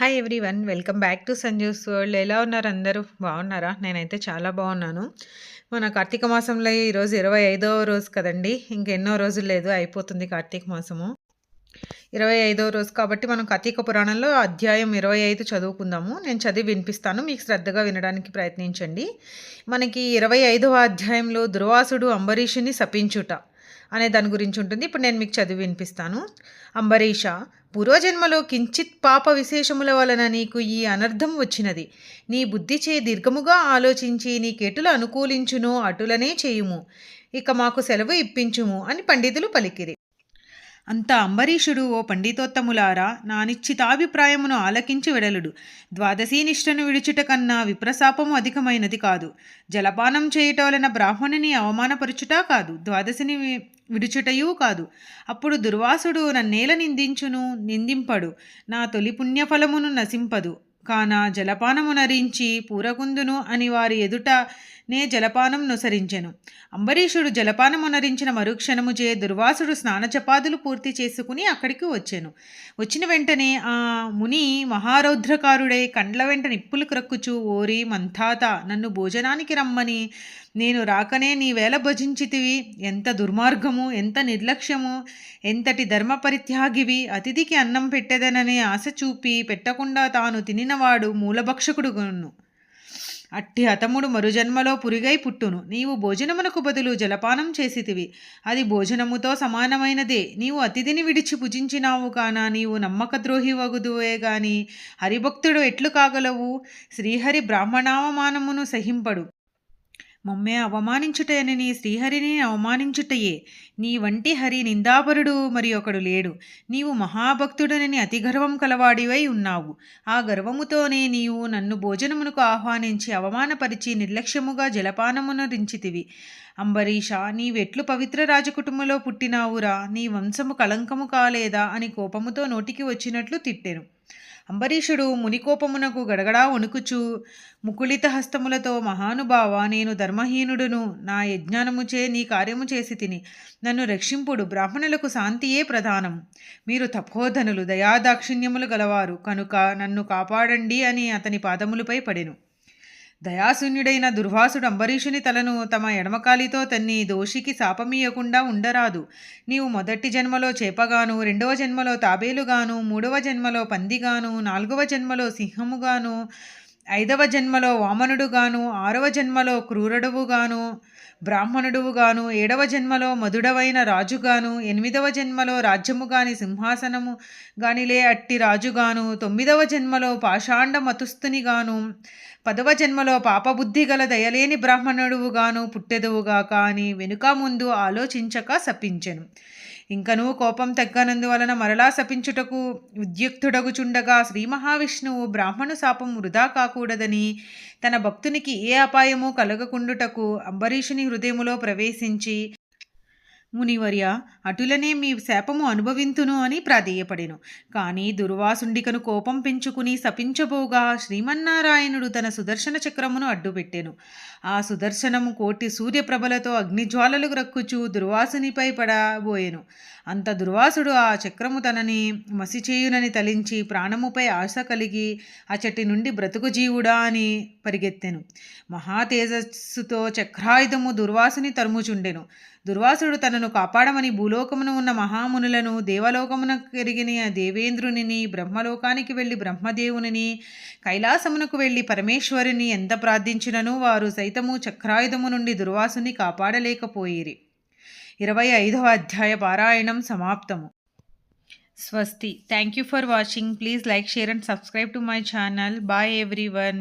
Hi everyone welcome back to Sanju's world ఎలా ఉన్నారు అందరూ? బాగున్నారా? నేనైతే చాలా బాగున్నాను. మన కార్తీక మాసంలో ఈరోజు ఇరవై ఐదవ రోజు కదండి. ఇంకెన్నో రోజులు లేదు అయిపోతుంది కార్తీక మాసము. ఇరవై ఐదవ రోజు కాబట్టి మనం కార్తీక పురాణంలో అధ్యాయం ఇరవై ఐదు చదువుకుందాము. నేను చదివి వినిపిస్తాను మీకు శ్రద్ధగా వినడానికి ప్రయత్నించండి. మనకి ఇరవై ఐదవ అధ్యాయంలో దుర్వాసుడు అంబరీషుని శపించుట అనే దాని గురించి ఉంటుంది. ఇప్పుడు నేను మీకు చదివి వినిపిస్తాను. అంబరీష పూర్వజన్మలో కించిత్ పాప విశేషముల వలన నీకు ఈ అనర్థం వచ్చినది. నీ బుద్ధి చే దీర్ఘముగా ఆలోచించి నీ కేటులు అనుకూలించును అటులనే చేయుము. ఇక మాకు సెలవు ఇప్పించుము అని పండితులు పలికిరి. అంత అంబరీషుడు ఓ పండితోత్తములారా నా నిశ్చితాభిప్రాయమును ఆలకించి వెడలుడు. ద్వాదశీనిష్టను విడిచుట కన్నా విప్రశాపము అధికమైనది కాదు. జలపానం చేయుట వలన బ్రాహ్మణుని అవమానపరుచుట కాదు. ద్వాదశిని విడుచుటయూ కాదు. అప్పుడు దుర్వాసుడు నన్నేల నిందించును నిందింపడు. నా తొలి పుణ్యఫలమును నశింపదు. కాన జలపానము నరించి పూరకుందును అని వారి ఎదుట నే జలపానం నుసరించెను. అంబరీషుడు జలపానమునరించిన మరుక్షణము చే దుర్వాసుడు స్నాన చపాదులు పూర్తి చేసుకుని అక్కడికి వచ్చాను. వచ్చిన వెంటనే ఆ ముని మహారౌద్రకారుడై కండ్ల వెంట నిప్పులు క్రక్కుచు ఓరి మంథాత నన్ను భోజనానికి రమ్మని. నేను రాకనే నీ వేల భజించితివి. ఎంత దుర్మార్గము ఎంత నిర్లక్ష్యము ఎంతటి ధర్మ పరిత్యాగివి అతిథికి అన్నం పెట్టెదననే ఆశ చూపి పెట్టకుండా తాను వాడు మూలభక్షకుడుగును. అట్టి హతముడు మరుజన్మలో పురిగై పుట్టును. నీవు భోజనమునకు బదులు జలపానం చేసితివి. అది భోజనముతో సమానమైనదే. నీవు అతిథిని విడిచి పుజించినావు కాన నీవు నమ్మక ద్రోహి వగుదువే గాని హరిభక్తుడు ఎట్లు కాగలవు? శ్రీహరి బ్రాహ్మణావమానమును సహింపడు. మమ్మే అవమానించుటయని శ్రీహరిని అవమానించుటయే. నీ వంటి హరి నిందాపరుడు మరి ఒకడు లేడు. నీవు మహాభక్తుడనని అతి గర్వం కలవాడివై ఉన్నావు. ఆ గర్వముతోనే నీవు నన్ను భోజనమునకు ఆహ్వానించి అవమానపరిచి నిర్లక్ష్యముగా జలపానమును రించితివి. అంబరీష నీవెట్లు పవిత్ర రాజకుటుంబంలో పుట్టినావురా. నీ వంశము కలంకము కాలేదా అని కోపముతో నోటికి వచ్చినట్లు తిట్టెను. అంబరీషుడు మునికోపమునకు గడగడా వణుకుచు ముకుళిత హస్తములతో మహానుభావ నేను ధర్మహీనుడును నా యజ్ఞానముచే నీ కార్యము చేసి తిని నన్ను రక్షింపుడు బ్రాహ్మణులకు శాంతియే ప్రధానం. మీరు తపోధనులు దయాదాక్షిణ్యములు గలవారు కనుక నన్ను కాపాడండి అని అతని పాదములపై పడెను. దయాశూన్యుడైన దుర్వాసుడు అంబరీషుని తలను తమ ఎడమకాలితో తన్ని దోషికి శాపమీయకుండా ఉండరాదు. నీవు మొదటి జన్మలో చేపగాను రెండవ జన్మలో తాబేలుగాను మూడవ జన్మలో పందిగాను నాలుగవ జన్మలో సింహముగాను ఐదవ జన్మలో వామనుడుగాను ఆరవ జన్మలో క్రూరుడువుగాను బ్రాహ్మణుడువుగాను ఏడవ జన్మలో మధుడవైన రాజుగాను ఎనిమిదవ జన్మలో రాజ్యము సింహాసనము గానిలే అట్టి రాజుగాను తొమ్మిదవ జన్మలో పాషాండ మతుస్తునిగాను పదవ జన్మలో పాపబుద్ధి గల దయలేని బ్రాహ్మణుడువుగాను పుట్టెదువుగాక అని వెనుక ముందు ఆలోచించక శపించెను. ఇంకనూ కోపం తగ్గనందువలన మరలా శపించుటకు ఉద్యుక్తుడగుచుండగా శ్రీ మహావిష్ణువు బ్రాహ్మణు శాపం వృధా కాకూడదని తన భక్తునికి ఏ అపాయము కలగకుండుటకు అంబరీషుని హృదయములో ప్రవేశించి మునివర్య అటులనే మీ శాపము అనుభవింతును అని ప్రాధేయపడెను. కానీ దుర్వాసుండికను కోపం పెంచుకుని శపించబోగా శ్రీమన్నారాయణుడు తన సుదర్శన చక్రమును అడ్డుపెట్టెను. ఆ సుదర్శనము కోటి సూర్యప్రభలతో అగ్నిజ్వాలలు రక్కుచు దుర్వాసునిపై పడబోయెను. అంత దుర్వాసుడు ఆ చక్రము తనని మసిచేయునని తలించి ప్రాణముపై ఆశ కలిగి అచటి నుండి బ్రతుకు జీవుడా అని పరిగెత్తెను. మహాతేజస్సుతో చక్రాయుధము దుర్వాసుని తరుముచుండెను. దుర్వాసుడు తనను కాపాడమని భూలోకమును ఉన్న మహామునులను దేవలోకమున కెరిగిన దేవేంద్రునిని బ్రహ్మలోకానికి వెళ్ళి బ్రహ్మదేవునిని కైలాసమునకు వెళ్ళి పరమేశ్వరుని ఎంత ప్రార్థించినను వారు సైతము చక్రాయుధము నుండి దుర్వాసుని కాపాడలేకపోయిరి. ఇరవై ఐదవ అధ్యాయ పారాయణం సమాప్తము. స్వస్తి. Thank you for watching please like share and subscribe to my channel bye everyone